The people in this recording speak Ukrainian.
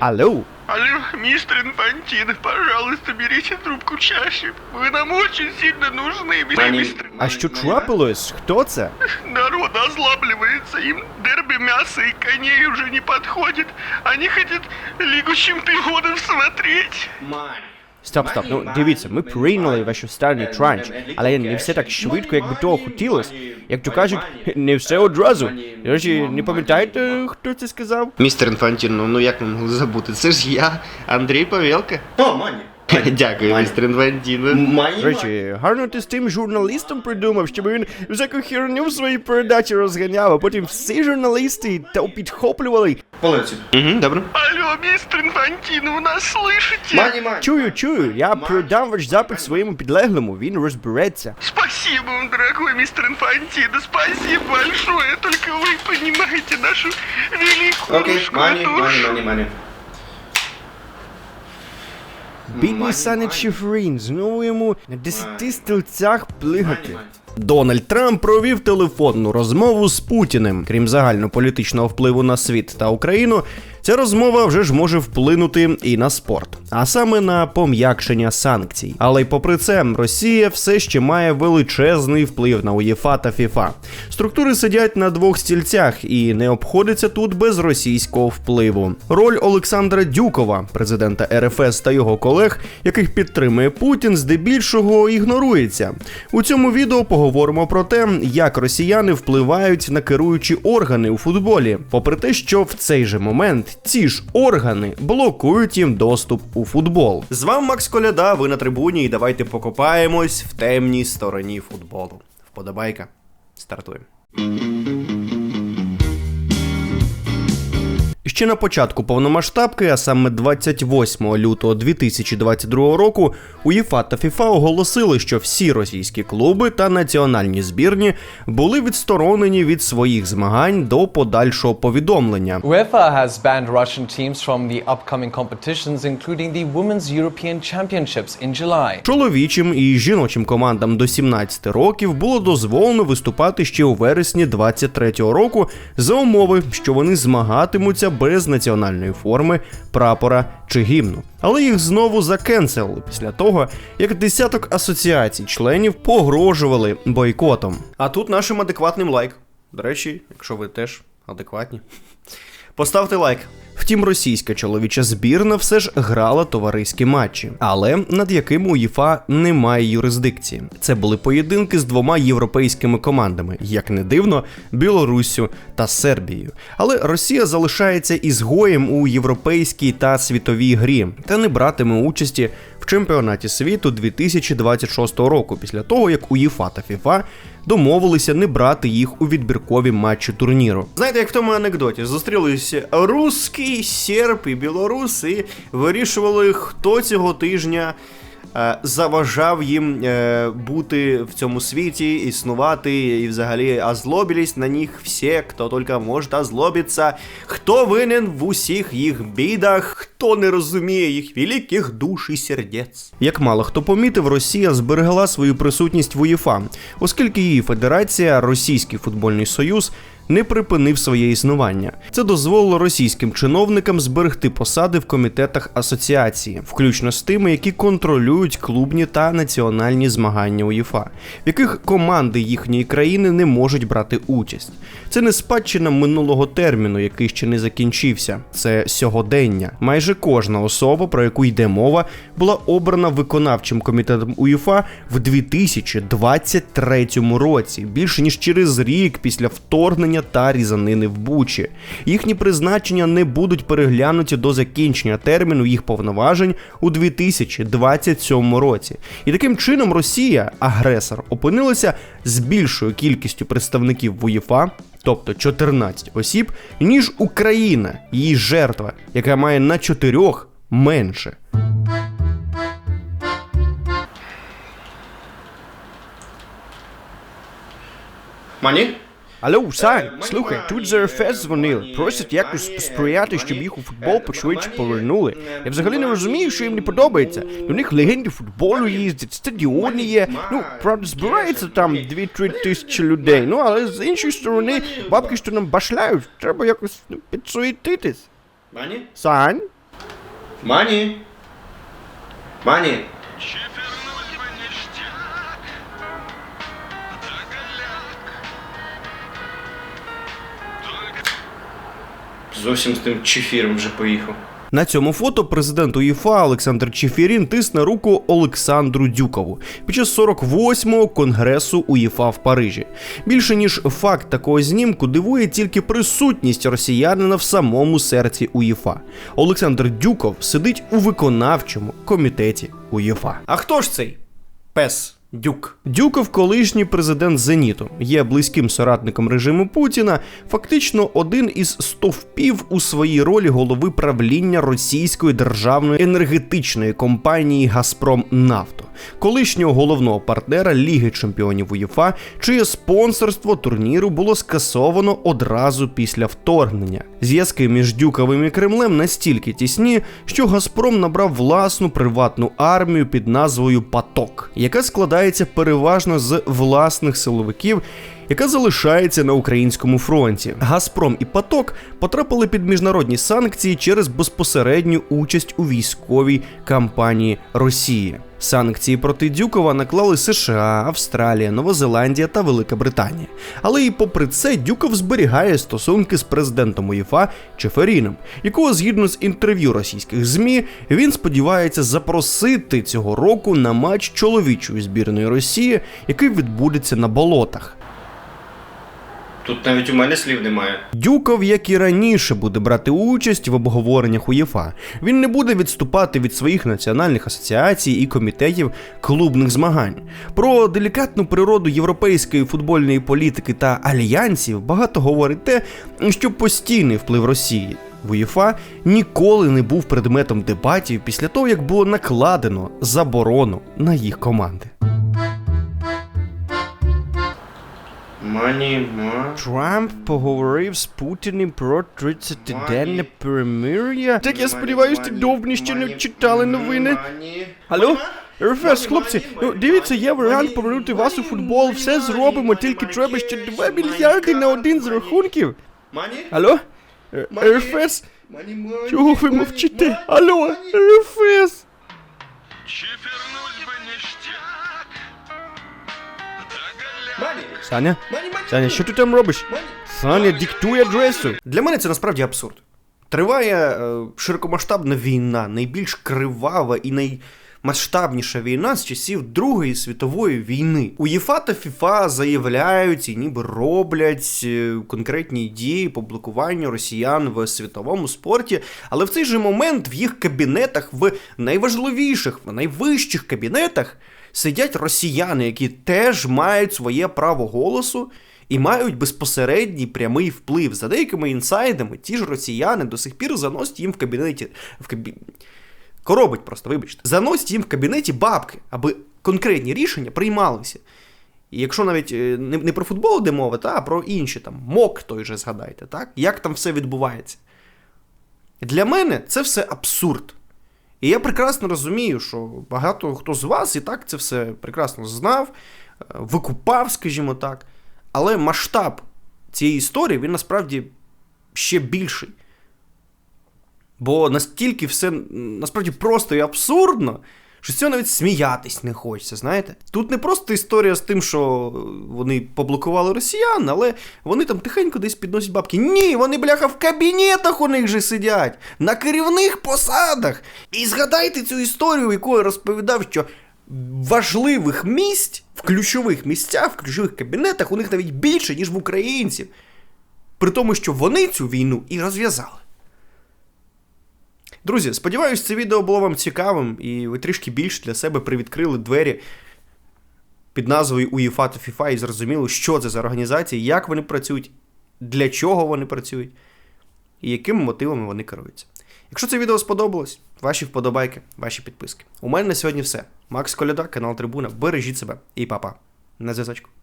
Алло. Алло, мистер Инфантин, пожалуйста, берите трубку чаще. Вы нам очень сильно нужны, мистер, мистер. А що трапилось? Хто це? Народ озлабливается, им дерби мяса и коней уже не подходит. Они хотят Лигу чемпионов смотреть. Стоп, стоп, ну дивіться, ми прийняли ваш останній транш, але не все так швидко, як би того хотілося. Як то кажуть, не все одразу. Речі, не пам'ятаєте, хто це сказав? Містер Інфантіно, ну як ми могли забути? Це ж я, Андрій Павелка. О, мані. Дякую, містер Інфантіно. Мані. Речі, гарно ти з тим журналістом придумав, щоб він всяку херню в своїй передачі розганяв, а потім всі журналісти та підхоплювали. Полиці. Угу, добре. Алло, мистер Инфантин, вы нас слышите? Мані, мані. Чую, чую, я передам ваш запит своєму підлеглому, він розбереться. Спасибо вам, дорогой мистер Инфантин, спасибо большое. Только вы понимаете нашу великую Окей, русскую мані, мані, душу. мані, мані. Бідний Санет Шифрін, знову йому на десяти стільцях плигати. Мані, мані. Дональд Трамп провів телефонну розмову з Путіним. Крім загальнополітичного впливу на світ та Україну, ця розмова вже ж може вплинути і на спорт, а саме на пом'якшення санкцій. Але й попри це, Росія все ще має величезний вплив на УЄФА та ФІФА. Структури сидять на двох стільцях і не обходиться тут без російського впливу. Роль Олександра Дюкова, президента РФС та його колег, яких підтримує Путін, здебільшого ігнорується. У цьому відео поговоримо про те, як росіяни впливають на керуючі органи у футболі, попри те, що в цей же момент ці ж органи блокують їм доступ у футбол. З вами Макс Коляда. Ви на трибуні, і давайте покопаємось в темній стороні футболу. Вподобайка. Стартуємо. Ще на початку повномасштабки, а саме 28 лютого 2022 року, УЄФА та ФІФА оголосили, що всі російські клуби та національні збірні були відсторонені від своїх змагань до подальшого повідомлення. UEFA has banned Russian teams from the upcoming competitions, including the Women's European Championships in July. Чоловічим і жіночим командам до 17 років було дозволено виступати ще у вересні 23-го року за умови, що вони змагатимуться без національної форми, прапора чи гімну. Але їх знову закенселили після того, як десяток асоціацій членів погрожували бойкотом. А тут нашим адекватним лайк. До речі, якщо ви теж адекватні. Поставте лайк. Втім, російська чоловіча збірна все ж грала товариські матчі, але над якими УЄФА немає юрисдикції. Це були поєдинки з двома європейськими командами, як не дивно, Білоруссю та Сербією. Але Росія залишається ізгоєм у європейській та світовій грі та не братиме участі в чемпіонаті світу 2026 року, після того як УЄФА та ФІФА домовилися не брати їх у відбіркові матчі турніру. Знаєте, як в тому анекдоті зустрілися русський, серб і білорус і вирішували, хто цього тижня. е, Заважав їм е, бути в цьому світі, існувати і взагалі озлобились на них всі, хто тільки може озлобитися, хто винен в усіх їх бідах, хто не розуміє їх великих душ і сердець. Як мало хто помітив, Росія зберегла свою присутність в УЄФА, оскільки її федерація, Російський футбольний союз, не припинив своє існування. Це дозволило російським чиновникам зберегти посади в комітетах асоціації, включно з тими, які контролюють клубні та національні змагання УЄФА, в яких команди їхньої країни не можуть брати участь. Це не спадщина минулого терміну, який ще не закінчився. Це сьогодення. Майже кожна особа, про яку йде мова, була обрана виконавчим комітетом УЄФА в 2023 році, більше ніж через рік після вторгнення та різанини в Бучі. Їхні призначення не будуть переглянуті до закінчення терміну їх повноважень у 2027 році. І таким чином Росія, агресор, опинилася з більшою кількістю представників в УЄФА, тобто 14 осіб, ніж Україна, її жертва, яка має на чотирьох менше. Мані? Алло, Сань, слухай, тут з РФС дзвонили. Просять якось посприяти, щоб їх у футбол пошвидше повернули. Я взагалі не розумію, що їм не подобається. До них легенди футболу їздять, стадіони є. Ну, правда, збирається там 2-3 тисячі людей. Ну, але з іншої сторони, бабки, що нам башляють, треба якось ну, підсуетитись. Мані? Сань? Мані? Мані? Зовсім з тим чефіром вже поїхав. На цьому фото президент УЄФА Олександр Чефірін тисне руку Олександру Дюкову під час 48-го конгресу УЄФА в Парижі. Більше ніж факт такого знімку дивує тільки присутність росіянина в самому серці УЄФА. Олександр Дюков сидить у виконавчому комітеті УЄФА. А хто ж цей? Пес Дюк. Дюков, колишній президент Зеніту, є близьким соратником режиму Путіна, фактично один із стовпів у своїй ролі голови правління російської державної енергетичної компанії Газпром Нафто, колишнього головного партнера Ліги Чемпіонів УЄФА, чиє спонсорство турніру було скасовано одразу після вторгнення. Зв'язки між Дюковим і Кремлем настільки тісні, що Газпром набрав власну приватну армію під назвою Паток, яка складається переважно з власних силовиків. Яка залишається на українському фронті. Газпром і Паток потрапили під міжнародні санкції через безпосередню участь у військовій кампанії Росії. Санкції проти Дюкова наклали США, Австралія, Нова Зеландія та Велика Британія. Але і попри це Дюков зберігає стосунки з президентом УЄФА Чеферіном, якого згідно з інтерв'ю російських ЗМІ він сподівається запросити цього року на матч чоловічої збірної Росії, який відбудеться на болотах. Тут навіть у мене слів немає. Дюков, як і раніше, буде брати участь в обговореннях УЄФА. Він не буде відступати від своїх національних асоціацій і комітетів клубних змагань. Про делікатну природу європейської футбольної політики та альянсів багато говорить те, що постійний вплив Росії в УЄФА ніколи не був предметом дебатів після того, як було накладено заборону на їх команди. Мані, ма. Трамп поговорив з Путіним про 30-денне перемир'я. Так я сподіваюся, ти довбні ще не читали новини. Алло? РФС, хлопці, ну дивіться, є варіант повернути вас у футбол, все зробимо, тільки треба ще 2 мільярди на один з рахунків. Мані? Алло? Р- РФС? Чого ви мовчите? Алло, РФС? чифернуть бы ништяк. Да. Мані? Саня? Саня, що ти там робиш? Саня, диктуй адресу. Для мене це насправді абсурд. Триває е, широкомасштабна війна, найбільш кривава і наймасштабніша війна з часів Другої світової війни. УЄФА та ФІФА заявляють і ніби роблять е, конкретні дії по блокуванню росіян в світовому спорті, але в цей же момент в їх кабінетах, в найважливіших, в найвищих кабінетах сидять росіяни, які теж мають своє право голосу і мають безпосередній прямий вплив. За деякими інсайдами, ті ж росіяни до сих пір заносять їм в кабінеті. В кабі... Коробить просто, вибачте. Заносять їм в кабінеті бабки, аби конкретні рішення приймалися. І якщо навіть е, не, не про футбол йде мова, та, а про інші там мок той же згадайте, так? Як там все відбувається. Для мене це все абсурд. І я прекрасно розумію, що багато хто з вас і так це все прекрасно знав, е, викупав, скажімо так. Але масштаб цієї історії він насправді ще більший. Бо настільки все насправді просто і абсурдно, що з цього навіть сміятись не хочеться, знаєте? Тут не просто історія з тим, що вони поблокували росіян, але вони там тихенько десь підносять бабки. Ні, вони, бляха, в кабінетах у них же сидять, на керівних посадах. І згадайте цю історію, яку я розповідав, що важливих місць в ключових місцях, в ключових кабінетах у них навіть більше, ніж в українців. При тому, що вони цю війну і розв'язали. Друзі, сподіваюсь, це відео було вам цікавим, і ви трішки більше для себе привідкрили двері під назвою УЄФА та ФІФА і зрозуміли, що це за організації, як вони працюють, для чого вони працюють і якими мотивами вони керуються. Якщо це відео сподобалось, ваші вподобайки, ваші підписки. У мене на сьогодні все. Макс Коляда, канал Трибуна. Бережіть себе і па-па. На зв'язочку.